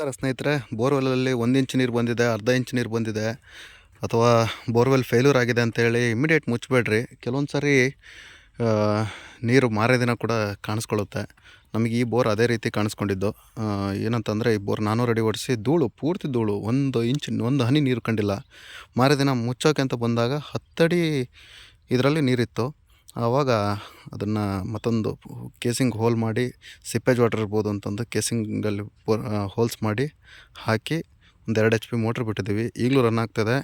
ನಮಸ್ಕಾರ ಸ್ನೇಹಿತರೆ ಬೋರ್ವೆಲಲ್ಲಿ ಒಂದು ಇಂಚು ನೀರು ಬಂದಿದೆ, ಅರ್ಧ ಇಂಚು ನೀರು ಬಂದಿದೆ. ಅಥವಾ ಬೋರ್ವೆಲ್ ಫೇಲ್ಯೂರ್ ಆಗಿದೆ ಅಂತೇಳಿ ಇಮಿಡಿಯೇಟ್ ಮುಚ್ಚಬೇಡ್ರಿ ಕೆಲವೊಂದು ಸಾರಿ ನೀರು ಮಾರೇ ದಿನ ಕೂಡ ಕಾಣಿಸ್ಕೊಳ್ಳುತ್ತೆ. ನಮಗೆ ಈ ಬೋರ್ ಅದೇ ರೀತಿ ಕಾಣಿಸ್ಕೊಂಡಿದ್ದು. ಏನಂತಂದರೆ ಈ ಬೋರ್ ನಾನ್ನೂರು ಅಡಿ ಓಡಿಸಿ ಧೂಳು, ಪೂರ್ತಿ ಧೂಳು, ಒಂದು ಇಂಚ್, ಒಂದು ಹನಿ ನೀರು ಕಂಡಿಲ್ಲ. ಮಾರೇ ದಿನ ಮುಚ್ಚೋಕೆ ಅಂತ ಬಂದಾಗ ಹತ್ತಡಿ ಇದರಲ್ಲಿ ನೀರಿತ್ತು. ಆವಾಗ ಅದನ್ನು ಮತ್ತೊಂದು ಕೇಸಿಂಗ್ ಹೋಲ್ ಮಾಡಿ ಸಿಪ್ಪೇಜ್ ವಾಟರ್ ಇರ್ಬೋದು ಅಂತಂದು ಕೇಸಿಂಗಲ್ಲಿ ಹೋಲ್ಸ್ ಮಾಡಿ ಹಾಕಿ ಒಂದು ಎರಡು ಎಚ್ ಪಿ ಮೋಟ್ರ್ ಬಿಟ್ಟಿದ್ದೀವಿ. ಈಗಲೂ ರನ್ ಆಗ್ತಾಯಿದೆ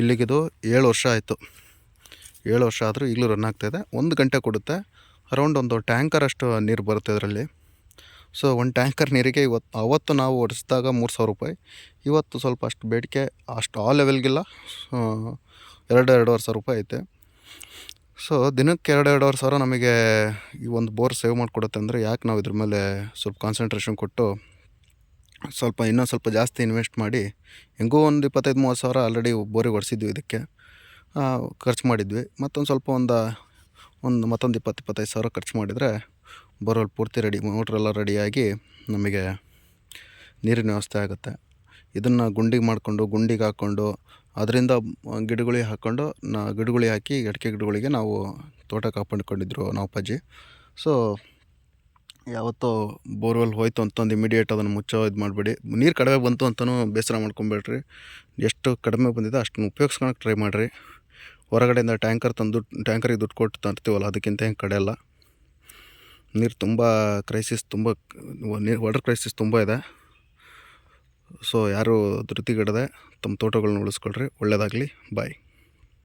ಇಲ್ಲಿಗಿದು ಏಳು ವರ್ಷ ಆಯಿತು. ಏಳು ವರ್ಷ ಆದರೂ ಈಗಲೂ ರನ್ ಆಗ್ತಾಯಿದೆ ಒಂದು ಗಂಟೆ ಕೊಡುತ್ತೆ. ಅರೌಂಡ್ ಒಂದು ಟ್ಯಾಂಕರ್ ಅಷ್ಟು ನೀರು ಬರುತ್ತೆ ಅದರಲ್ಲಿ ಸೊ ಒಂದು ಟ್ಯಾಂಕರ್ ನೀರಿಗೆ ಇವತ್ತು ಅವತ್ತು ನಾವು ಒಡಿಸಿದಾಗ ಮೂರು ಸಾವಿರ ರೂಪಾಯಿ. ಇವತ್ತು ಸ್ವಲ್ಪ ಅಷ್ಟು ಬೇಡಿಕೆ, ಅಷ್ಟು ಆ ಲೆವೆಲ್ಗಿಲ್ಲ ಎರಡು, ಎರಡುವರೆ ಸಾವಿರ ರೂಪಾಯಿ ಐತೆ. ಸೊ ದಿನಕ್ಕೆ ಎರಡು, ಎರಡೂವರೆ ಸಾವಿರ ನಮಗೆ ಈ ಒಂದು ಬೋರ್ ಸೇವ್ ಮಾಡಿಕೊಡುತ್ತೆ ಅಂದರೆ ಯಾಕೆ ನಾವು ಇದ್ರ ಮೇಲೆ ಸ್ವಲ್ಪ ಕಾನ್ಸಂಟ್ರೇಷನ್ ಕೊಟ್ಟು ಸ್ವಲ್ಪ ಇನ್ನೂ ಸ್ವಲ್ಪ ಜಾಸ್ತಿ ಇನ್ವೆಸ್ಟ್ ಮಾಡಿ, ಹೆಂಗೂ ಒಂದು ಇಪ್ಪತ್ತೈದು, ಮೂವತ್ತು ಸಾವಿರ ಆಲ್ರೆಡಿ ಬೋರಿಗೆ ಹೊಡೆಸಿದ್ವಿ ಇದಕ್ಕೆ. ಖರ್ಚು ಮಾಡಿದ್ವಿ. ಮತ್ತೊಂದು ಸ್ವಲ್ಪ ಒಂದು ಒಂದು ಮತ್ತೊಂದು ಇಪ್ಪತ್ತು, ಇಪ್ಪತ್ತೈದು ಸಾವಿರ ಖರ್ಚು ಮಾಡಿದರೆ ಬೋರ್ವೆಲ್ ಪೂರ್ತಿ ರೆಡಿ ಮೋಟ್ರೆಲ್ಲ ರೆಡಿಯಾಗಿ ನಮಗೆ ನೀರಿನ ವ್ಯವಸ್ಥೆ ಆಗುತ್ತೆ. ಇದನ್ನು ಗುಂಡಿಗೆ ಮಾಡಿಕೊಂಡು, ಗುಂಡಿಗೆ ಹಾಕ್ಕೊಂಡು ಅದರಿಂದ ಗಿಡಗಳಿಗೆ ಹಾಕ್ಕೊಂಡು ನಾ ಗಿಡಗಳಿಗೆ ಹಾಕಿ ಅಡಿಕೆ ಗಿಡಗಳಿಗೆ ನಾವು ತೋಟ ಕಾಪಾಡ್ಕೊಂಡಿದ್ರು ನಾವು ಅಪ್ಪಾಜಿ. ಸೊ ಯಾವತ್ತೋ ಬೋರ್ವೆಲ್ ಹೋಯ್ತು ಅಂತಂದು ಇಮಿಡಿಯೇಟ್ ಅದನ್ನು ಮುಚ್ಚೋ ಇದು ಮಾಡಬೇಡಿ. ನೀರು ಕಡಿಮೆ ಬಂತು ಅಂತಲೂ ಬೇಸರ ಮಾಡ್ಕೊಬೇಡ್ರಿ. ಎಷ್ಟು ಕಡಿಮೆ ಬಂದಿದೆ ಅಷ್ಟನ್ನು ಉಪಯೋಗಿಸ್ಕೊಳಕ್ಕೆ ಟ್ರೈ ಮಾಡಿರಿ. ಹೊರಗಡೆಯಿಂದ ಟ್ಯಾಂಕರ್ ತಂದು, ಟ್ಯಾಂಕರಿಗೆ ದುಡ್ಡು ಕೊಟ್ಟು ತರ್ತೀವಲ್ಲ, ಅದಕ್ಕಿಂತ ಹೆಂಗೆ ಕಡೆಯಲ್ಲ ನೀರು ತುಂಬ ಕ್ರೈಸಿಸ್ ತುಂಬ, ನೀರು ವಾಟರ್ ಕ್ರೈಸಿಸ್ ತುಂಬ ಇದೆ. ಸೊ ಯಾರು ಧೃತಿಗೆಡದೆ ತಮ್ಮ ತೋಟಗಳನ್ನ ಉಳಿಸ್ಕೊಳ್ರಿ ಒಳ್ಳೆಯದಾಗಲಿ ಬಾಯ್